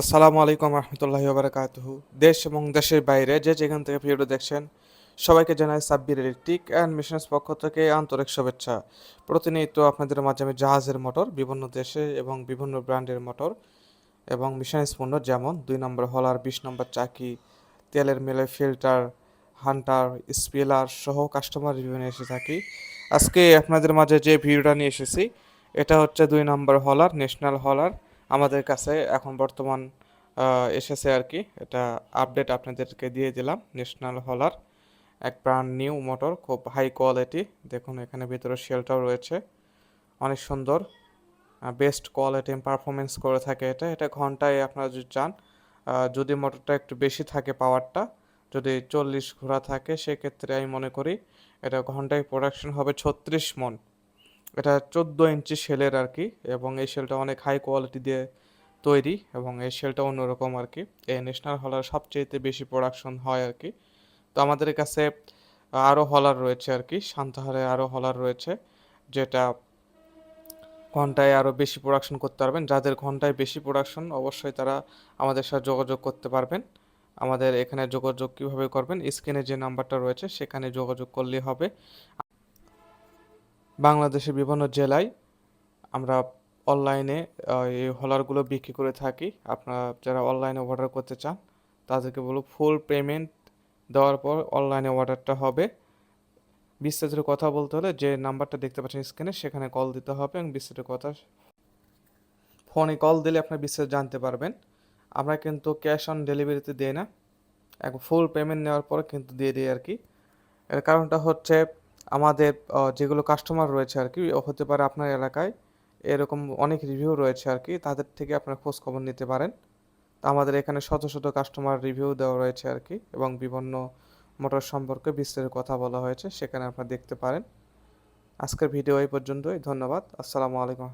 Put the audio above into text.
আসসালামু আলাইকুম রহমতুল্লাহি বারাকাতুহু। দেশ এবং দেশের বাইরে যে যেখান থেকে ভিডিও দেখছেন, সবাইকে জানাই সাব্বির ইলেকট্রিক অ্যান্ড মিশনস পক্ষ থেকে আন্তরিক শুভেচ্ছা। প্রতিনিয়ত আপনাদের মাঝে আমি জাহাজের মোটর, বিভিন্ন দেশে এবং বিভিন্ন ব্র্যান্ডের মোটর এবং মিশনারিজ পণ্য যেমন দুই নম্বর হলার, বিশ নম্বর চাকি, তেলের মেলে ফিল্টার, হান্টার, স্পিলার সহ কাস্টমার রিভিউ নিয়ে এসে থাকি। আজকে আপনাদের মাঝে যে ভিডিওটা নিয়ে এসেছি, এটা হচ্ছে দুই নম্বর হলার, ন্যাশনাল হলার। আমাদের কাছে এখন বর্তমান এসেছে আর কি। এটা আপডেট আপনাদেরকে দিয়ে দিলাম। ন্যাশনাল হলার এক ব্র্যান্ড নিউ মোটর খুব হাই কোয়ালিটি দেখুন, এখানে ভিতরে শেলটাও রয়েছে। অনেক সুন্দর। বেস্ট কোয়ালিটি পারফরমেন্স করে থাকে এটা। এটা ঘন্টায় আপনারা যদি চান যদি মোটরটা একটু বেশি থাকে পাওয়ারটা যদি চল্লিশ ঘোড়া থাকে, সেক্ষেত্রে আমি মনে করি এটা ঘন্টায় প্রোডাকশন হবে ছত্রিশ মন। এটা চোদ্দ ইঞ্চি শেলের আর কি এবং এই শেলটা অনেক হাই কোয়ালিটি দিয়ে তৈরি এবং এই শেলটা অন্যরকম আর কি এই ন্যাশনাল হলার সবচেয়েতে বেশি প্রোডাকশন হয় আর কি তো আমাদের কাছে আরও হলার রয়েছে আর কি শান্তহারে আরও হলার রয়েছে, যেটা ঘন্টায় আরও বেশি প্রোডাকশন করতে পারবেন। যাদের ঘন্টায় বেশি প্রোডাকশন অবশ্যই তারা আমাদের সাথে যোগাযোগ করতে পারবেন। আমাদের এখানে যোগাযোগ কীভাবে করবেন, স্ক্রিনে যে নাম্বারটা রয়েছে, সেখানে যোগাযোগ করলেই হবে। বাংলাদেশের বিভিন্ন জেলায় আমরা অনলাইনে এই হলারগুলো বিক্রি করে থাকি। আপনারা যারা অনলাইনে অর্ডার করতে চান, তাদেরকে বলব ফুল পেমেন্ট দেওয়ার পর অনলাইনে অর্ডারটা হবে। বিস্তারিত কথা বলতে হলে যে নাম্বারটা দেখতে পাচ্ছেন স্ক্রিনে, সেখানে কল দিতে হবে এবং বিস্তারিত কথা ফোনে কল দিলে আপনার বিস্তারিত জানতে পারবেন। আমরা কিন্তু ক্যাশ অন ডেলিভারিতে দিই না। এক ফুল পেমেন্ট নেওয়ার পর কিন্তু দিয়ে দিই আর কি। এর কারণটা হচ্ছে আমাদের যেগুলো কাস্টমার রয়েছে আর কি হতে পারে আপনার এলাকায়, এরকম অনেক রিভিউ রয়েছে আর কি তাদের থেকে আপনারা খোঁজ খবর নিতে পারেন। আমাদের এখানে শত শত কাস্টমার রিভিউ দেওয়া রয়েছে আর কি এবং বিভিন্ন মোটর সম্পর্কে বিস্তারিত কথা বলা হয়েছে, সেখানে আপনারা দেখতে পারেন। আজকের ভিডিও এই পর্যন্তই, ধন্যবাদ, আসসালামু আলাইকুম